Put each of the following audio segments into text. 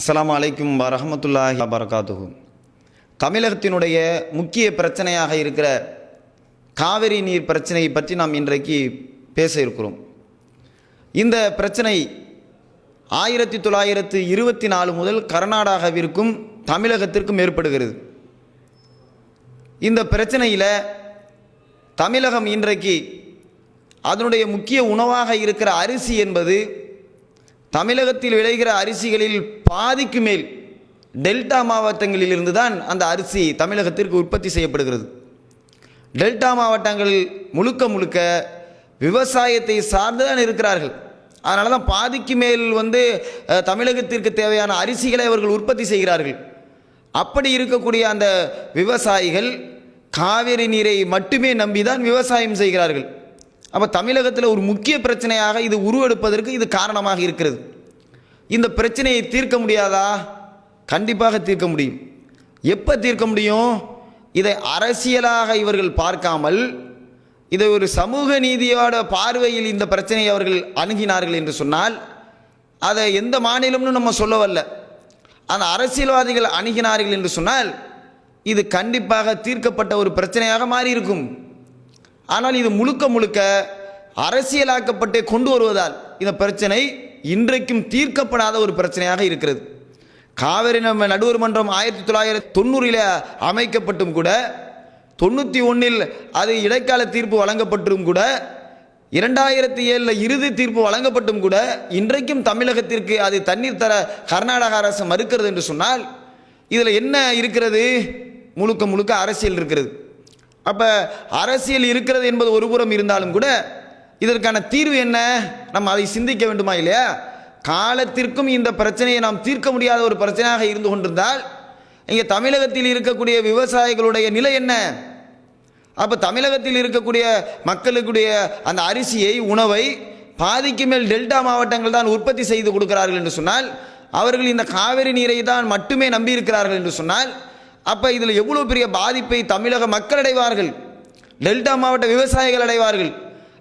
அஸ்லாம் அலைக்கும் வரமத்துல்லாஹி வரகாத்துகு தமிழகத்தினுடைய முக்கிய பிரச்சனையாக இருக்கிற காவிரி நீர் பிரச்சனையை பற்றி நாம் இன்றைக்கு பேச இருக்கிறோம். இந்த பிரச்சனை ஆயிரத்தி தொள்ளாயிரத்து இருபத்தி நாலு முதல் கர்நாடகாவிற்கும் தமிழகத்திற்கும் ஏற்படுகிறது. இந்த பிரச்சனையில் தமிழகம் இன்றைக்கு அதனுடைய முக்கிய உணவாக இருக்கிற அரிசி என்பது தமிழகத்தில் விளைகிற அரிசிகளில் பாதிக்கு மேல் டெல்டா மாவட்டங்களில் இருந்து தான் அந்த அரிசி தமிழகத்திற்கு உற்பத்தி செய்யப்படுகிறது. டெல்டா மாவட்டங்கள் முழுக்க முழுக்க விவசாயத்தை சார்ந்து தான் இருக்கிறார்கள். அதனால தான் பாதிக்கு மேல் வந்து தமிழகத்திற்கு தேவையான அரிசிகளை அவர்கள் உற்பத்தி செய்கிறார்கள். அப்படி இருக்கக்கூடிய அந்த விவசாயிகள் காவிரி நீரை மட்டுமே நம்பி தான் விவசாயம் செய்கிறார்கள். அப்போ தமிழகத்தில் ஒரு முக்கிய பிரச்சனையாக இது உருவெடுப்பதற்கு இது காரணமாக இருக்கிறது. இந்த பிரச்சனையை தீர்க்க முடியாதா? கண்டிப்பாக தீர்க்க முடியும். எப்போ தீர்க்க முடியும்? இதை அரசியலாக இவர்கள் பார்க்காமல் இதை ஒரு சமூக நீதியோட பார்வையில் இந்த பிரச்சனையை அவர்கள் அணுகினார்கள் என்று சொன்னால் அதை எந்த மாநிலம்னு நம்ம சொல்ல வரல அந்த அரசியல்வாதிகள் அணுகினார்கள் என்று சொன்னால் இது கண்டிப்பாக தீர்க்கப்பட்ட ஒரு பிரச்சனையாக மாறியிருக்கும். ஆனால் இது முழுக்க முழுக்க அரசியலாக்கப்பட்டே கொண்டு வருவதால் இந்த பிரச்சனை இன்றைக்கும் தீர்க்கப்படாத ஒரு பிரச்சனையாக இருக்கிறது. காவிரி நம்ம நடுவர் மன்றம் ஆயிரத்தி தொள்ளாயிரத்தி தொண்ணூறில் அமைக்கப்பட்டும் கூட தொண்ணூற்றி ஒன்றில் அது இடைக்கால தீர்ப்பு வழங்கப்பட்டும் கூட இரண்டாயிரத்தி ஏழில் இறுதி தீர்ப்பு வழங்கப்பட்டும் கூட இன்றைக்கும் தமிழகத்திற்கு அது தண்ணீர் தர கர்நாடக அரசு மறுக்கிறது என்று சொன்னால் இதில் என்ன இருக்கிறது? முழுக்க முழுக்க அரசியல் இருக்கிறது. அப்போ அரசியல் இருக்கிறது என்பது ஒரு புறம் இருந்தாலும் கூட இதற்கான தீர்வு என்ன? நம்ம அதை சிந்திக்க வேண்டுமா இல்லையா? காலத்திற்கும் இந்த பிரச்சனையை நாம் தீர்க்க முடியாத ஒரு பிரச்சனையாக இருந்து கொண்டிருந்தால் இங்கே தமிழகத்தில் இருக்கக்கூடிய விவசாயிகளுடைய நிலை என்ன? அப்போ தமிழகத்தில் இருக்கக்கூடிய மக்களுக்குடைய அந்த அரிசியை உணவை பாதிக்கு மேல் டெல்டா மாவட்டங்கள் தான் உற்பத்தி செய்து கொடுக்கிறார்கள் என்று சொன்னால் அவர்கள் இந்த காவிரி நீரை தான் மட்டுமே நம்பி இருக்கிறார்கள் என்று சொன்னால் அப்போ இதில் எவ்வளோ பெரிய பாதிப்பை தமிழக மக்கள் அடைவார்கள்? டெல்டா மாவட்ட விவசாயிகள் அடைவார்கள்.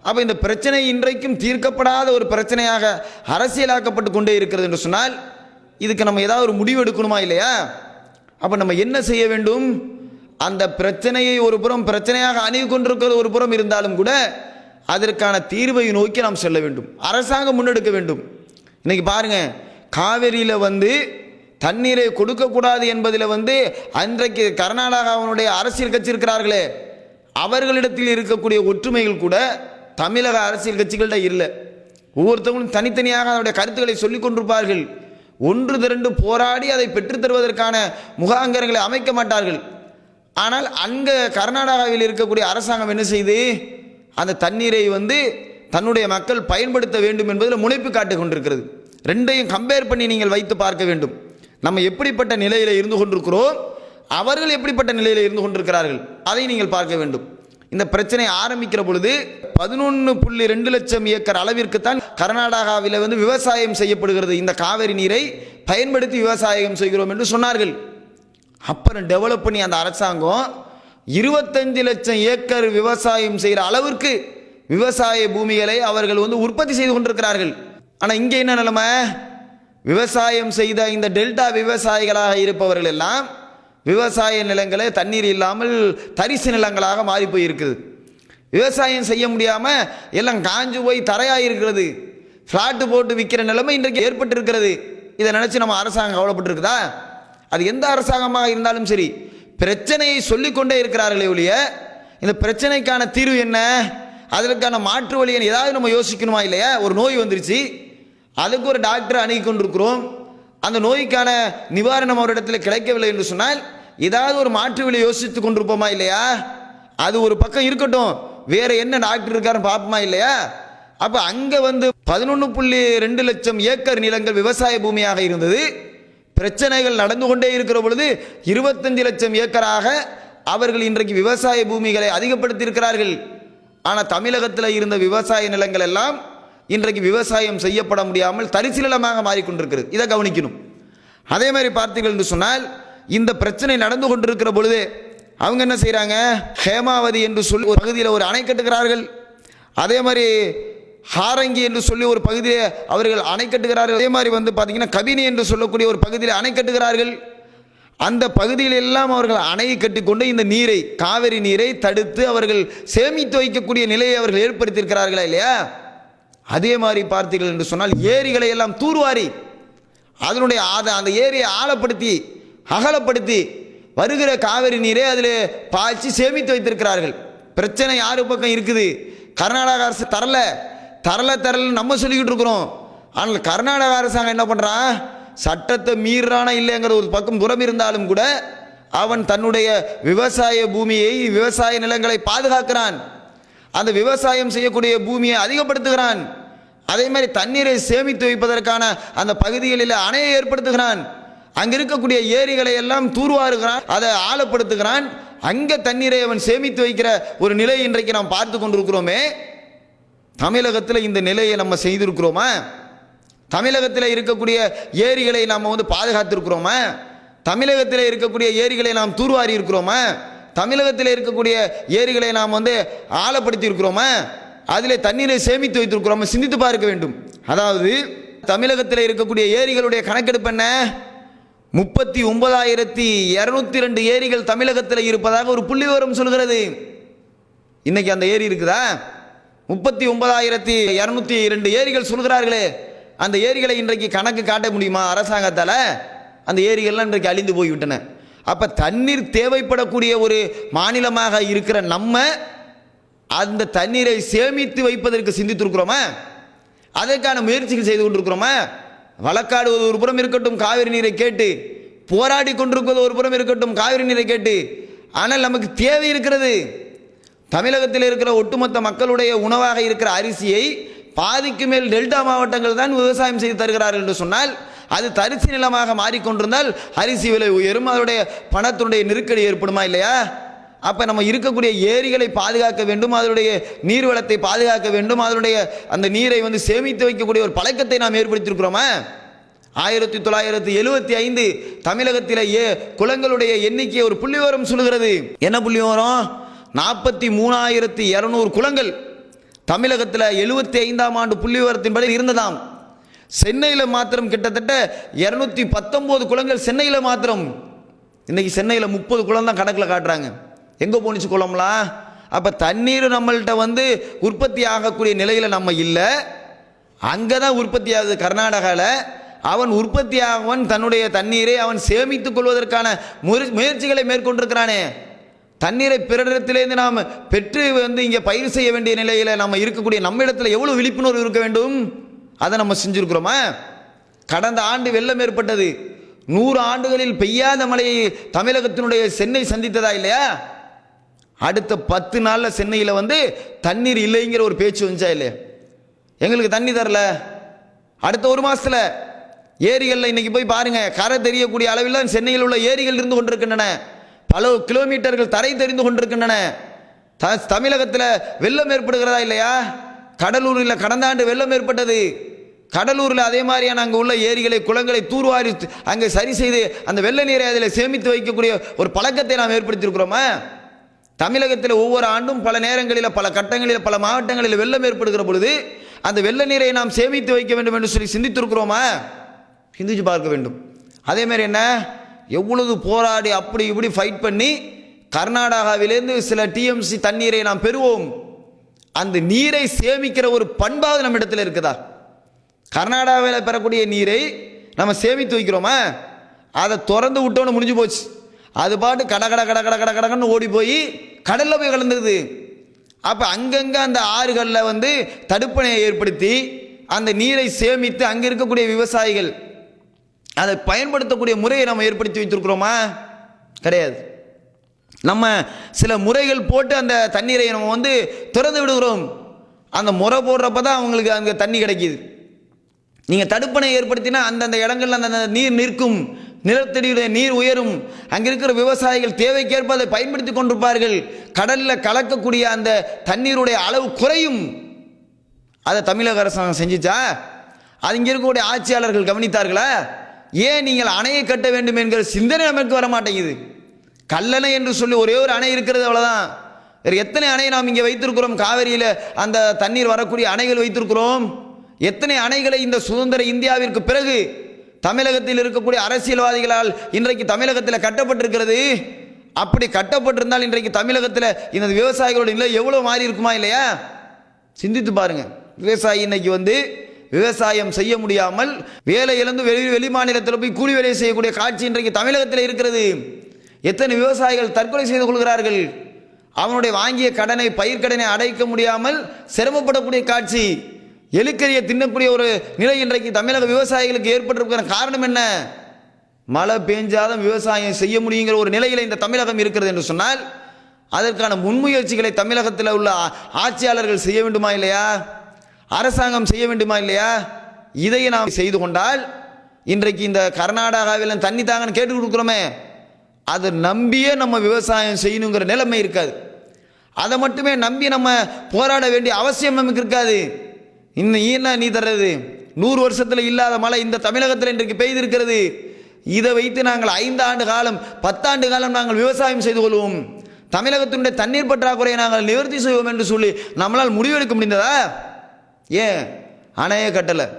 அப்போ இந்த பிரச்சனை இன்றைக்கும் தீர்க்கப்படாத ஒரு பிரச்சனையாக அரசியலாக்கப்பட்டு கொண்டே இருக்கிறது என்று சொன்னால் இதுக்கு நம்ம ஏதாவது ஒரு முடிவு எடுக்கணுமா இல்லையா? அப்போ நம்ம என்ன செய்ய வேண்டும்? அந்த பிரச்சனையை ஒரு புறம் பிரச்சனையாக அணுகி கொண்டிருக்கிறது ஒரு புறம் இருந்தாலும் கூட அதற்கான தீர்வை நோக்கி நாம் செல்ல வேண்டும். அரசாங்கம் முன்னெடுக்க வேண்டும். இன்னைக்கு பாருங்க காவிரியில் வந்து தண்ணீரை கொடுக்கக்கூடாது என்பதில் வந்து அன்றைக்கு கர்நாடகாவினுடைய அரசியல் கட்சி இருக்கிறார்களே அவர்களிடத்தில் இருக்கக்கூடிய ஒற்றுமைகள் கூட தமிழக அரசியல் கட்சிகள்கிட்ட இல்லை. ஒவ்வொருத்தவங்களும் தனித்தனியாக அதனுடைய கருத்துக்களை சொல்லிக் கொண்டிருப்பார்கள். ஒன்று திரண்டு போராடி அதை பெற்றுத்தருவதற்கான முகாங்கரங்களை அமைக்க மாட்டார்கள். ஆனால் அங்கே கர்நாடகாவில் இருக்கக்கூடிய அரசாங்கம் என்ன செய்து? அந்த தண்ணீரை வந்து தன்னுடைய மக்கள் பயன்படுத்த வேண்டும் என்பதில் முனைப்பு காட்டிக் கொண்டிருக்கிறது. ரெண்டையும் கம்பேர் பண்ணி நீங்கள் வைத்து பார்க்க வேண்டும். நம்ம எப்படிப்பட்ட நிலையில் இருந்து கொண்டிருக்கிறோம்? அவர்கள் எப்படிப்பட்ட நிலையில் இருந்து கொண்டிருக்கிறார்கள்? அதை நீங்கள் பார்க்க வேண்டும். இந்த பிரச்சனை ஆரம்பிக்கிற பொழுது பதினொன்று புள்ளி ரெண்டு லட்சம் ஏக்கர் அளவிற்கு தான் கர்நாடகாவில் வந்து விவசாயம் செய்யப்படுகிறது. இந்த காவிரி நீரை பயன்படுத்தி விவசாயம் செய்கிறோம் என்று சொன்னார்கள். அப்புறம் டெவலப் பண்ணி அந்த அரசாங்கம் இருபத்தஞ்சு லட்சம் ஏக்கர் விவசாயம் செய்கிற அளவிற்கு விவசாய பூமிகளை அவர்கள் வந்து உற்பத்தி செய்து கொண்டிருக்கிறார்கள். ஆனால் இங்கே என்ன நிலைமை? விவசாயம் செய்த இந்த டெல்டா விவசாயிகளாக இருப்பவர்கள் எல்லாம் விவசாய நிலங்களை தண்ணீர் இல்லாமல் தரிசு நிலங்களாக மாறி போயிருக்குது விவசாயம் செய்ய முடியாமல் எல்லாம் காஞ்சு போய் தரையாக இருக்கிறது ஃப்ளாட்டு போட்டு விற்கிற நிலைமை இன்றைக்கு ஏற்பட்டிருக்கிறது. இதை நினச்சி நம்ம அரசாங்கம் கவலைப்பட்டிருக்குதா? அது எந்த அரசாங்கமாக இருந்தாலும் சரி பிரச்சனையை சொல்லிக்கொண்டே இருக்கிறார்களே ஒழிய இந்த பிரச்சனைக்கான தீர்வு என்ன? அதற்கான மாற்று வழி என்ன? ஏதாவது நம்ம யோசிக்கணுமா இல்லையா? ஒரு நோய் வந்துருச்சு. அதுக்கு ஒரு டாக்டர் அணுகி கொண்டிருக்கிறோம். அந்த நோய்க்கான நிவாரணம் ஒரு இடத்துல கிடைக்கவில்லை என்று சொன்னால் ஏதாவது ஒரு மாற்று விலை யோசித்து கொண்டிருப்போமா இல்லையா? அது ஒரு பக்கம் இருக்கட்டும். வேற என்ன டாக்டர் இருக்காருன்னு பார்ப்போமா இல்லையா? அப்போ அங்கே வந்து பதினொன்று புள்ளி ரெண்டு லட்சம் ஏக்கர் நிலங்கள் விவசாய பூமியாக இருந்தது. பிரச்சனைகள் நடந்து கொண்டே இருக்கிற பொழுது இருபத்தஞ்சு லட்சம் ஏக்கராக அவர்கள் இன்றைக்கு விவசாய பூமிகளை அதிகப்படுத்தி இருக்கிறார்கள் ஆனால் தமிழகத்தில் இருந்த விவசாய நிலங்கள் எல்லாம் இன்றைக்கு விவசாயம் செய்யப்பட முடியாமல் தரிசு நிலமாக மாறிக்கொண்டிருக்கிறது. இதை கவனிக்கணும். அதே மாதிரி பார்த்தீர்கள் என்று சொன்னால் இந்த பிரச்சனை நடந்து கொண்டிருக்கிற பொழுதே அவங்க என்ன செய்கிறாங்க ஹேமாவதி என்று சொல்லி ஒரு பகுதியில் ஒரு அணை கட்டுகிறார்கள். அதே மாதிரி ஹாரங்கி என்று சொல்லி ஒரு பகுதியை அவர்கள் அணை கட்டுகிறார்கள். அதே மாதிரி வந்து பார்த்திங்கன்னா கபினி என்று சொல்லக்கூடிய ஒரு பகுதியில் அணை கட்டுகிறார்கள். அந்த பகுதியில் எல்லாம் அவர்கள் அணையை கட்டிக்கொண்டு இந்த நீரை காவிரி நீரை தடுத்து அவர்கள் சேமித்து வைக்கக்கூடிய நிலையை அவர்கள் ஏற்படுத்தியிருக்கிறார்களா இல்லையா? அதே மாதிரி பார்த்தீர்கள் என்று சொன்னால் ஏரிகளை எல்லாம் தூர்வாரி அதனுடைய ஆத அந்த ஏரியை ஆழப்படுத்தி அகலப்படுத்தி வருகிற காவிரி நீரை அதில் பாய்ச்சி சேமித்து வைத்திருக்கிறார்கள். பிரச்சனை யாரு பக்கம் இருக்குது? கர்நாடக அரசு தரல. தரல தரல நம்ம சொல்லிக்கிட்டு இருக்கிறோம். ஆனால் கர்நாடக அரசாங்கம் என்ன பண்ணுறான் சட்டத்தை மீறானா இல்லைங்கிற ஒரு பக்கம் புறம் இருந்தாலும் கூட அவன் தன்னுடைய விவசாய பூமியை விவசாய நிலங்களை பாதுகாக்கிறான். அந்த விவசாயம் செய்யக்கூடிய பூமியை அதிகப்படுத்துகிறான். அதே மாதிரி தண்ணீரை சேமித்து வைப்பதற்கான அந்த பகுதிகளில் அணையை ஏற்படுத்துகிறான். அங்கே இருக்கக்கூடிய ஏரிகளை எல்லாம் தூர்வாருகிறான் அதை ஆழப்படுத்துகிறான். அங்கே தண்ணீரை அவன் சேமித்து வைக்கிற ஒரு நிலை இன்றைக்கு நாம் பார்த்து கொண்டிருக்கிறோமே. தமிழகத்தில் இந்த நிலையை நம்ம செய்திருக்கிறோமா? தமிழகத்தில் இருக்கக்கூடிய ஏரிகளை நாம் வந்து பாதுகாத்திருக்கிறோமா? தமிழகத்தில் இருக்கக்கூடிய ஏரிகளை நாம் தூர்வாரி இருக்கிறோமா? தமிழகத்தில் இருக்கக்கூடிய ஏரிகளை நாம் வந்து ஆழப்படுத்தி இருக்கிறோமா? அதிலே தண்ணீரை சேமித்து வைத்திருக்கிறோம். சிந்தித்து பார்க்க வேண்டும். அதாவது தமிழகத்தில் இருக்கக்கூடிய ஏரிகளுடைய கணக்கெடுப்பு என்ன? முப்பத்தி ஒன்பதாயிரத்தி இரநூத்தி ரெண்டு ஏரிகள் தமிழகத்தில் இருப்பதாக ஒரு புள்ளி விவரம் சொல்கிறது. இன்னைக்கு அந்த ஏரி இருக்குதா? முப்பத்தி ஒன்பதாயிரத்தி இரநூத்தி இரண்டு ஏரிகள் சொல்கிறார்களே. அந்த ஏரிகளை இன்றைக்கு கணக்கு காட்ட முடியுமா? அரசாங்கத்தால்? அந்த ஏரிகள்லாம் இன்றைக்கு அழிந்து போய்விட்டன. அப்போ தண்ணீர் தேவைப்படக்கூடிய ஒரு மாநிலமாக இருக்கிற நம்ம அந்த தண்ணீரை சேமித்து வைப்பதற்கு சிந்தித்திருக்கிறோமா? அதற்கான முயற்சிகள் செய்து கொண்டிருக்கிறோமா? வழக்காடுவது ஒரு புறம் இருக்கட்டும் காவிரி நீரை கேட்டு போராடி கொண்டிருப்பது ஒரு புறம் இருக்கட்டும் காவிரி நீரை கேட்டு. ஆனால் நமக்கு தேவை இருக்கிறது. தமிழகத்தில் இருக்கிற ஒட்டுமொத்த மக்களுடைய உணவாக இருக்கிற அரிசியை பாதிக்கு மேல் டெல்டா மாவட்டங்கள் தான் விவசாயம் செய்து தருகிறார்கள் என்று சொன்னால் அது தரிசு நிலமாக மாறிக்கொண்டிருந்தால் அரிசி விலை உயரும் அதனுடைய பணத்தினுடைய நெருக்கடி ஏற்படுமா இல்லையா? அப்போ நம்ம இருக்கக்கூடிய ஏரிகளை பாதுகாக்க வேண்டும் அதனுடைய நீர்வளத்தை பாதுகாக்க வேண்டும் அதனுடைய அந்த நீரை வந்து சேமித்து வைக்கக்கூடிய ஒரு பழக்கத்தை நாம் ஏற்படுத்தியிருக்கிறோமா? ஆயிரத்தி தொள்ளாயிரத்தி எழுபத்தி ஐந்து தமிழகத்தில் ஏ குளங்களுடைய எண்ணிக்கை ஒரு புள்ளிவிவரம் சொல்லுகிறது. என்ன புள்ளிவிவரம்? நாற்பத்தி மூணாயிரத்தி இரநூறு குளங்கள் தமிழகத்தில் எழுபத்தி ஐந்தாம் ஆண்டு புள்ளிவிவரத்தின்படி இருந்ததாம். சென்னையில் மாத்திரம் கிட்டத்தட்ட இரநூத்தி பத்தொம்போது குளங்கள் சென்னையில் மாத்திரம். இன்னைக்கு சென்னையில் முப்பது குளம் தான் கணக்கில் காட்டுறாங்க. எங்கே போணுச்சு குளம்லாம் அப்போ தண்ணீர் நம்மள்கிட்ட வந்து உற்பத்தி ஆகக்கூடிய நிலையில் நம்ம இல்லை. அங்கே தான் உற்பத்தி ஆகுது கர்நாடகாவில் அவன் உற்பத்தி ஆகவன் தன்னுடைய தண்ணீரை அவன் சேமித்துக் கொள்வதற்கான முயற்சி- முயற்சிகளை மேற்கொண்டிருக்கிறானே. தண்ணீரை பிறரிடத்திலேருந்து நாம் பெற்று வந்து இங்கே பயிர் செய்ய வேண்டிய நிலையில் நம்ம இருக்கக்கூடிய நம்ம இடத்துல எவ்வளோ விழிப்புணர்வு இருக்க வேண்டும்? அதை நம்ம செஞ்சுருக்கிறோமா? கடந்த ஆண்டு வெள்ளம் ஏற்பட்டது. நூறு ஆண்டுகளில் பெய்யாத மழையை தமிழகத்தினுடைய சென்னை சந்தித்ததா இல்லையா? அடுத்த பத்து நாளில் சென்னையில் வந்து தண்ணீர் இல்லைங்கிற ஒரு பேச்சு வந்துச்சா இல்லையா? எங்களுக்கு தண்ணி தரல. அடுத்த ஒரு மாதத்தில் ஏரிகளில் இன்னைக்கு போய் பாருங்கள் கரை தெரியக்கூடிய அளவில் தான் சென்னையில் உள்ள ஏரிகள் இருந்து கொண்டிருக்கின்றன. பல கிலோமீட்டர்கள் தரை தெரிந்து கொண்டிருக்கின்றன. த- தமிழகத்தில் வெள்ளம் ஏற்படுகிறதா இல்லையா? கடலூரில் கடந்த ஆண்டு வெள்ளம் ஏற்பட்டது. கடலூரில் அதே மாதிரியான அங்கே உள்ள ஏரிகளை குளங்களை தூர்வாரி அங்கே சரி செய்து அந்த வெள்ள நீரை அதில் சேமித்து வைக்கக்கூடிய ஒரு பழக்கத்தை நாம் ஏற்படுத்தியிருக்கிறோமா? தமிழகத்தில் ஒவ்வொரு ஆண்டும் பல நேரங்களில் பல கட்டங்களில் பல மாவட்டங்களில் வெள்ளம் ஏற்படுகிற பொழுது அந்த வெள்ள நீரை நாம் சேமித்து வைக்க வேண்டும் என்று சொல்லி சிந்தித்திருக்கிறோமா? சிந்திச்சு பார்க்க வேண்டும். அதேமாதிரி என்ன? எவ்வளவு போராடி அப்படி இப்படி ஃபைட் பண்ணி கர்நாடகாவிலேருந்து சில டிஎம்சி தண்ணீரை நாம் பெறுவோம். அந்த நீரை சேமிக்கிற ஒரு பண்பாவது நம்ம இடத்துல இருக்குதா? கர்நாடகாவில் பெறக்கூடிய நீரை நம்ம சேமித்து வைக்கிறோமா? அதை திறந்து விட்டோன்னு முடிஞ்சு போச்சு. அது பாட்டு கட கட கட கட கட கடகன்னு ஓடி போய் கடலில் போய் கலந்துருது. அப்போ அங்கங்கே அந்த ஆறுகளில் வந்து தடுப்பணையை ஏற்படுத்தி அந்த நீரை சேமித்து அங்கே இருக்கக்கூடிய விவசாயிகள் அதை பயன்படுத்தக்கூடிய முறையை நம்ம ஏற்படுத்தி வைத்திருக்கிறோமா கிடையாது. நம்ம சில முறைகள் போட்டு அந்த தண்ணீரை நம்ம வந்து திறந்து விடுகிறோம். அந்த முறை போடுறப்ப தான் அவங்களுக்கு அங்கே தண்ணி கிடைக்கிது. நீங்கள் தடுப்பணை ஏற்படுத்தினா அந்தந்த இடங்கள்ல அந்தந்த அந்த நீர் நிற்கும். நிலத்தடியுடைய நீர் உயரும். அங்கே இருக்கிற விவசாயிகள் தேவைக்கேற்ப அதை பயன்படுத்தி கொண்டிருப்பார்கள். கடலில் கலக்கக்கூடிய அந்த தண்ணீருடைய அளவு குறையும். அதை தமிழக அரசாங்கம் செஞ்சிச்சா? அது இங்கே இருக்கக்கூடிய ஆட்சியாளர்கள் கவனித்தார்களா? ஏன் நீங்கள் அணையை கட்ட வேண்டும் என்கிற சிந்தனை நமக்கு வர மாட்டேங்குது கல்லணை என்று சொல்லி ஒரே ஒரு அணை இருக்கிறது அவ்வளோதான் வேறு எத்தனை அணை நாம் இங்கே வைத்திருக்கிறோம்? காவிரியில் அந்த தண்ணீர் வரக்கூடிய அணைகள் வைத்திருக்கிறோம். எத்தனை அணைகளை இந்த சுதந்திர இந்தியாவிற்கு பிறகு தமிழகத்தில் இருக்கக்கூடிய அரசியல்வாதிகளால் இன்றைக்கு தமிழகத்தில் கட்டப்பட்டிருக்கிறது. அப்படி கட்டப்பட்டிருந்தால் இன்றைக்கு தமிழகத்தில் இந்த விவசாயிகளோட நிலை எவ்வளோ மாறி இருக்குமா இல்லையா? சிந்தித்து பாருங்க. விவசாயி இன்னைக்கு வந்து விவசாயம் செய்ய முடியாமல் வேலை இழந்து வெளி வெளி மாநிலத்தில் போய் கூலி வேலை செய்யக்கூடிய காட்சி இன்றைக்கு தமிழகத்தில் இருக்கிறது. எத்தனை விவசாயிகள் தற்கொலை செய்து கொள்கிறார்கள். அவனுடைய வாங்கிய கடனை பயிர்க்கடனை அடைக்க முடியாமல் சிரமப்படக்கூடிய காட்சி. எலிக்கறியை தின்னக்கூடிய ஒரு நிலை இன்றைக்கு தமிழக விவசாயிகளுக்கு ஏற்பட்டிருக்கிற காரணம் என்ன? மழை பெஞ்சாதான் விவசாயம் செய்ய முடியுங்கிற ஒரு நிலையில் இந்த தமிழகம் இருக்கிறது என்று சொன்னால் அதற்கான முன்முயற்சிகளை தமிழகத்தில் உள்ள ஆட்சியாளர்கள் செய்ய வேண்டுமா இல்லையா? அரசாங்கம் செய்ய வேண்டுமா இல்லையா? இதை நாம் செய்து கொண்டால் இன்றைக்கு இந்த கர்நாடகாவில் தண்ணி தாங்கன்னு கேட்டு கொடுக்குறோமே அதை நம்பியே நம்ம விவசாயம் செய்யணுங்கிற நிலைமை இருக்காது. அதை மட்டுமே நம்பி நம்ம போராட வேண்டிய அவசியம் நமக்கு இருக்காது. இன்னும் என்ன நீ தர்றது? நூறு வருஷத்தில் இல்லாத மழை இந்த தமிழகத்தில் இன்றைக்கு பெய்திருக்கிறது. இதை வைத்து நாங்கள் ஐந்து ஆண்டு காலம் பத்தாண்டு காலம் நாங்கள் விவசாயம் செய்து கொள்வோம். தமிழகத்தினுடைய தண்ணீர் பற்றாக்குறையை நாங்கள் நிவர்த்தி செய்வோம் என்று சொல்லி நம்மளால் முடிவெடுக்க முடிந்ததா? ஏன்? அணையை கட்டலை.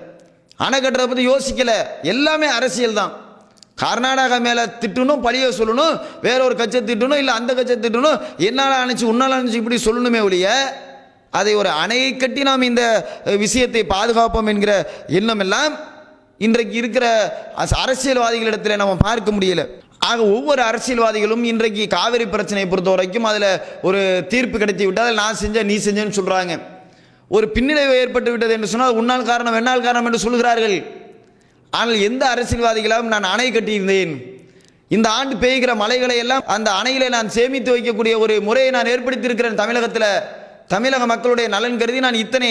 அணை கட்டுறதை பற்றி யோசிக்கலை. எல்லாமே அரசியல் தான். கர்நாடகா மேலே திட்டணும் பழிய சொல்லணும் வேற ஒரு கட்சியை திட்டணும் இல்லை அந்த கட்சியை திட்டணும். என்னால் அணைச்சு உன்னால் அணைச்சி இப்படி சொல்லணுமே ஒழிய அதை ஒரு அணையை கட்டி நாம் இந்த விஷயத்தை பாதுகாப்போம் என்கிற எண்ணம் எல்லாம் இன்றைக்கு இருக்கிற அஸ்- அரசியல்வாதிகளிடத்தில் நம்ம பார்க்க முடியல. ஆக ஒவ்வொரு அரசியல்வாதிகளும் இன்றைக்கு காவிரி பிரச்சனையை பொறுத்த வரைக்கும் அதில் ஒரு தீர்ப்பு கிடைத்து விட்டு அதில் நான் செஞ்சேன் நீ செஞ்சேன்னு சொல்கிறாங்க ஒரு பின்னடைவு ஏற்பட்டு விட்டது என்று சொன்னால் உன்னால் காரணம் என்னால் காரணம் என்று சொல்கிறார்கள் ஆனால் எந்த அரசியல்வாதிகளாலும் நான் அணை கட்டியிருந்தேன். இந்த ஆண்டு பெய்கிற மலைகளை எல்லாம் அந்த அணையில நான் சேமித்து வைக்கக்கூடிய ஒரு முறையை நான் ஏற்படுத்தியிருக்கிறேன் தமிழகத்தில். தமிழக மக்களுடைய நலன் கருதி நான் இத்தனை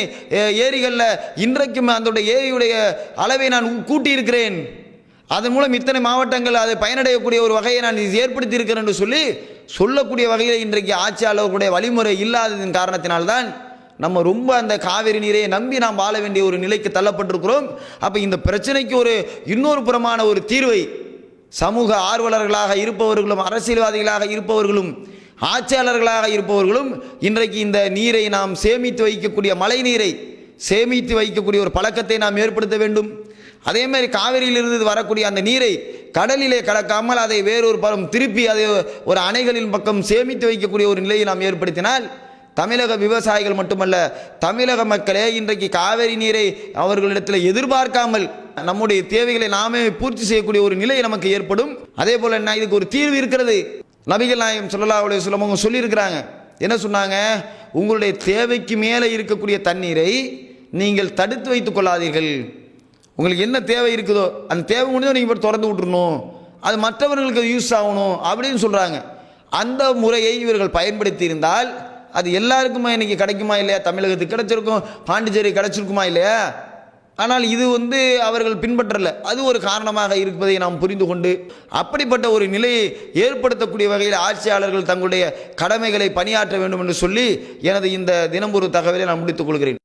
ஏரிகளில் இன்றைக்கும் அந்த ஏரியுடைய அளவை நான் கூட்டியிருக்கிறேன். அதன் மூலம் இத்தனை மாவட்டங்கள் அதை பயனடையக்கூடிய ஒரு வகையை நான் ஏற்படுத்தி இருக்கிறேன் என்று சொல்லி சொல்லக்கூடிய வகையில் இன்றைக்கு ஆட்சியாளர்களுடைய வழிமுறை இல்லாததின் காரணத்தினால்தான் நம்ம ரொம்ப அந்த காவிரி நீரை நம்பி நாம் வாழ வேண்டிய ஒரு நிலைக்கு தள்ளப்பட்டிருக்கிறோம். அப்போ இந்த பிரச்சனைக்கு ஒரு இன்னொரு புறமான ஒரு தீர்வை சமூக ஆர்வலர்களாக இருப்பவர்களும் அரசியல்வாதிகளாக இருப்பவர்களும் ஆட்சியாளர்களாக இருப்பவர்களும் இன்றைக்கு இந்த நீரை நாம் சேமித்து வைக்கக்கூடிய மழை நீரை சேமித்து வைக்கக்கூடிய ஒரு பழக்கத்தை நாம் ஏற்படுத்த வேண்டும். அதே மாதிரி காவிரியிலிருந்து வரக்கூடிய அந்த நீரை கடலிலே கலக்காமல் அதை வேறொரு பலம் திருப்பி அதை ஒரு அணைகளின் பக்கம் சேமித்து வைக்கக்கூடிய ஒரு நிலையை நாம் ஏற்படுத்தினால் தமிழக விவசாயிகள் மட்டுமல்ல தமிழக மக்களே இன்றைக்கு காவிரி நீரை அவர்களிடத்தில் எதிர்பார்க்காமல் நம்முடைய தேவைகளை நாமே பூர்த்தி செய்யக்கூடிய ஒரு நிலை நமக்கு ஏற்படும். அதே போல என்ன இதுக்கு ஒரு தீர்வு இருக்கிறது. நபிகள் நாயகம் ஸல்லல்லாஹு அலைஹி வஸல்லம் சொல்லியிருக்கிறாங்க. என்ன சொன்னாங்க? உங்களுடைய தேவைக்கு மேலே இருக்கக்கூடிய தண்ணீரை நீங்கள் தடுத்து வைத்துக் கொள்ளாதீர்கள். உங்களுக்கு என்ன தேவை இருக்குதோ அந்த தேவை முடிஞ்சோ நீங்கள் இப்போ திறந்து விட்டுருணும் அது மற்றவர்களுக்கு யூஸ் ஆகணும் அப்படின்னு சொல்கிறாங்க அந்த முறையை இவர்கள் பயன்படுத்தி இருந்தால் அது எல்லாருக்குமே இன்றைக்கி கிடைக்குமா இல்லையா? தமிழகத்துக்கு கிடச்சிருக்கும் பாண்டிச்சேரி கிடச்சிருக்குமா இல்லையா? ஆனால் இது வந்து அவர்கள் பின்பற்றல. அது ஒரு காரணமாக இருப்பதை நாம் புரிந்து கொண்டு அப்படிப்பட்ட ஒரு நிலையை ஏற்படுத்தக்கூடிய வகையில் ஆட்சியாளர்கள் தங்களுடைய கடமைகளை பணியாற்ற வேண்டும் என்று சொல்லி எனது இந்த தினம் ஒரு தகவலை நான் முடித்துக் கொள்கிறேன்.